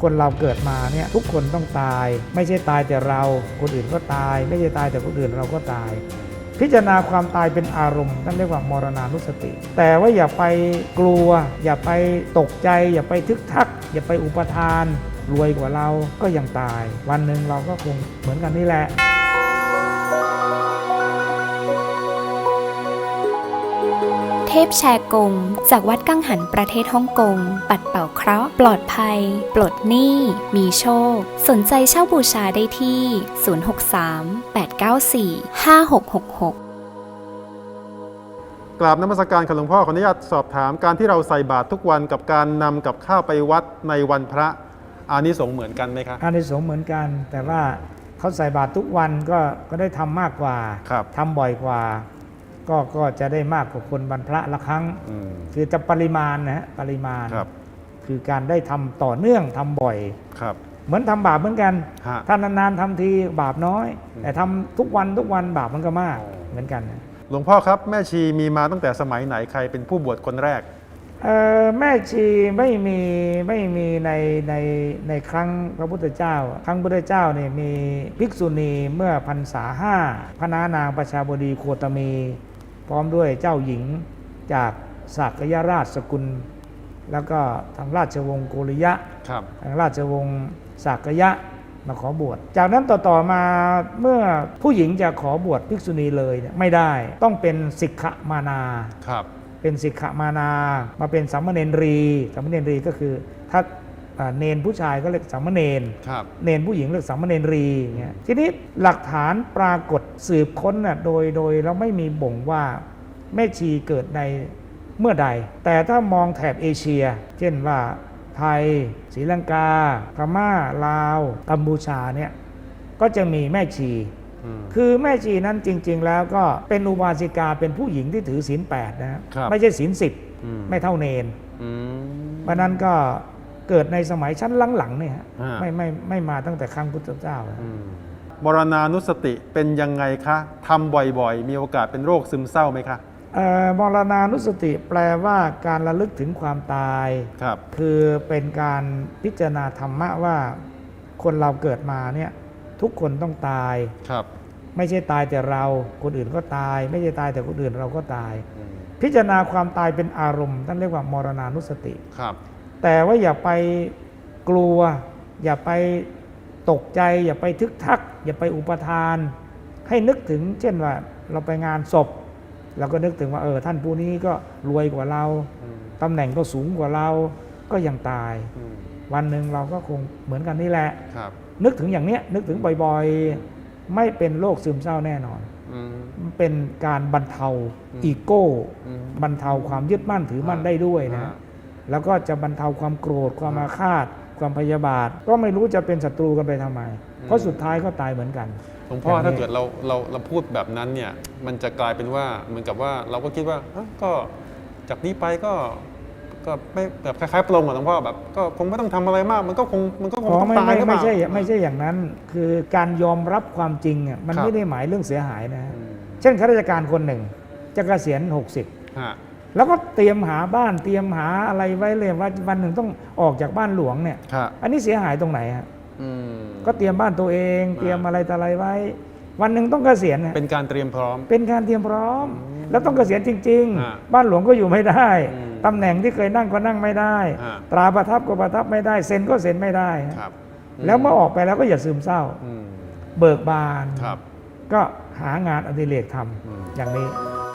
คนเราเกิดมาเนี่ยทุกคนต้องตาย ไม่ใช่ตายแต่เราคนอื่นก็ตาย ไม่ใช่ตายแต่คนอื่นเราก็ตาย พิจารณาความตายเป็นอารมณ์นั่นเรียกว่ามรณานุสติ แต่ว่าอย่าไปกลัว อย่าไปตกใจ อย่าไปทึกทัก อย่าไปอุปทาน รวยกว่าเราก็ยังตาย วันหนึ่งเราก็คงเหมือนกันนี่แหละ เทพแชร์กง จากวัดกังหันประเทศฮ่องกง ปัดเป่าเคราะห์ ปลอดภัย ปลดหนี้ มีโชค สนใจเช่าบูชาได้ที่ 063 894 5666กราบนมัสการค่ะหลวงพ่อขออนุญาตสอบถามการที่เราใส่บาตรทุกวันกับการนำกับข้าวไปวัดในวันพระอานิสงส์เหมือนกันไหมครับอานิสงส์เหมือนกัน แต่ว่าเขาใส่บาตรทุกวันก็ก็ได้ทำมากกว่าครับทำบ่อยกว่า ก็ก็จะได้มากกว่าคนบรรพระละครั้ง อืม คือจะปริมาณนะฮะปริมาณครับ คือการได้ทำต่อเนื่องทำบ่อย ครับ เหมือนทำบาปเหมือนกันฮะถ้านานๆทำทีบาปน้อยอืมแต่ทำทุกวันทุกวันบาปมันก็มากอ๋อเหมือนกันนะ หลวงพ่อครับแม่ชีมีมาตั้งแต่สมัยไหนใครเป็นผู้บวชคนแรก เอ่อแม่ชีไม่มีไม่มีในในในครั้งพระพุทธเจ้า ครั้งพุทธเจ้าเนี่ยมีภิกษุณีเมื่อพรรษาห้าพระนานางประชาบดีโคตมี พร้อมด้วยเจ้าหญิงจากสักยราชสกุล แล้วก็ทางราชวงศ์โกริยะครับทางราชวงศ์สักยะมาขอบวช จากนั้นต่อๆมาเมื่อผู้หญิงจะขอบวชภิกษุณีเลยเนี่ยไม่ได้ต้องเป็นสิกขมานาครับเป็นสิกขมานา มาเป็นสามเณรีสามเณรีก็คือถ้าอ่า เนนผู้ชายก็เรียกสามเณรครับเนนผู้หญิงเรียกสามเณรีอย่างเงี้ยทีนี้หลักฐานปรากฏสืบค้นน่ะโดยโดยเราไม่มีบ่งว่าแม่ชีเกิดในเมื่อใด แต่ถ้ามองแถบเอเชีย เช่นว่าไทยศรีลังกาพม่าลาว กัมพูชาเนี่ยก็จะมีแม่ชีอืมคือแม่ชีนั้นจริง ๆ แล้วก็เป็นอุบาสิกาเป็นผู้หญิงที่ถือศีลแปดนะฮะครับไม่ใช่ศีลสิบอืมไม่เท่าเนนอืมเพราะนั้นก็ เกิดในสมัยชั้นหลังๆเนี่ยฮะอ่า ไม่ไม่ไม่มาตั้งแต่ครั้งพุทธเจ้าแล้ว อืมมรณานุสติเป็นยังไงคะทำบ่อยๆ มีโอกาสเป็นโรคซึมเศร้าไหมคะเอ่อมรณานุสติแปลว่าการระลึกถึงความตาย ครับ คือเป็นการพิจารณาธรรมะว่า คนเราเกิดมาเนี่ยทุกคนต้องตาย ครับไม่ใช่ตายแต่เราคนอื่นก็ตาย ไม่ใช่ตายแต่คนอื่นเราก็ตาย อืมพิจารณาความตายเป็นอารมณ์นั่นเรียกว่ามรณานุสติ ครับ แต่ว่าอย่าไปกลัว อย่าไปตกใจ อย่าไปทึกทัก อย่าไปอุปทาน ให้นึกถึงเช่นว่า เราไปงานศพเราก็นึกถึงว่าเออท่านผู้นี้ก็รวยกว่าเราอืมตำแหน่งก็สูงกว่าเราก็ยังตายอืมวันหนึ่งเราก็คงเหมือนกันนี่แหละครับนึกถึงอย่างเนี้ยนึกถึงบ่อยๆ ไม่เป็นโรคซึมเศร้าแน่นอนอืมมันเป็นการบรรเทาอืมอีโก้อืมบรรเทาความยึดมั่นถือมั่นได้ด้วยนะอ่า แล้วก็จะบรรเทาความโกรธความอาฆาต ความพยาบาท ก็ไม่รู้จะเป็นศัตรูกันไปทำไม เพราะสุดท้ายก็ตายเหมือนกันหลวงพ่ออย่างนี้ถ้าเกิดเราเราเราพูดแบบนั้นเนี่ยมันจะกลายเป็นว่าเหมือนกับว่าเราก็คิดว่าเอ้าก็จากนี้ไปก็ก็ไม่แบบคล้ายๆปลงอะหลวงพ่อแบบก็คงไม่ต้องทำอะไรมาก มันก็คงมันก็คงอ๋อต้องไม่ตายไม่หรือเปไม่ล่าใช่ไม่ใช่อย่างนั้น คือการยอมรับความจริงอะมันครับไม่ได้หมายเรื่องเสียหายนะอืมเช่นข้าราชการคนหนึ่งจะเกษียณ 60ฮะ แล้วก็เตรียมหาบ้านเตรียมหาอะไรไว้เลยว่าวันหนึ่งต้องออกจากบ้านหลวงเนี่ย ฮะอันนี้เสียหายตรงไหนฮะอืมก็เตรียมบ้านตัวเอง เตรียมอะไรต่ออะไรไว้ วันหนึ่งต้องเกษียณน่ะเป็นการเตรียมพร้อม เป็นการเตรียมพร้อม แล้วต้องเกษียณจริง ฮะๆ บ้านหลวงก็อยู่ไม่ได้อืมตำแหน่งที่เคยนั่งก็นั่งไม่ได้ ฮะ ตราประทับก็ประทับไม่ได้เซ็นก็เซ็นไม่ได้ฮะครับแล้วเมื่อออกไปแล้วก็อย่าซึมเศร้า อืมเบิกบาน ครับ ก็หางานอดิเรกทอืมำอย่างนี้ค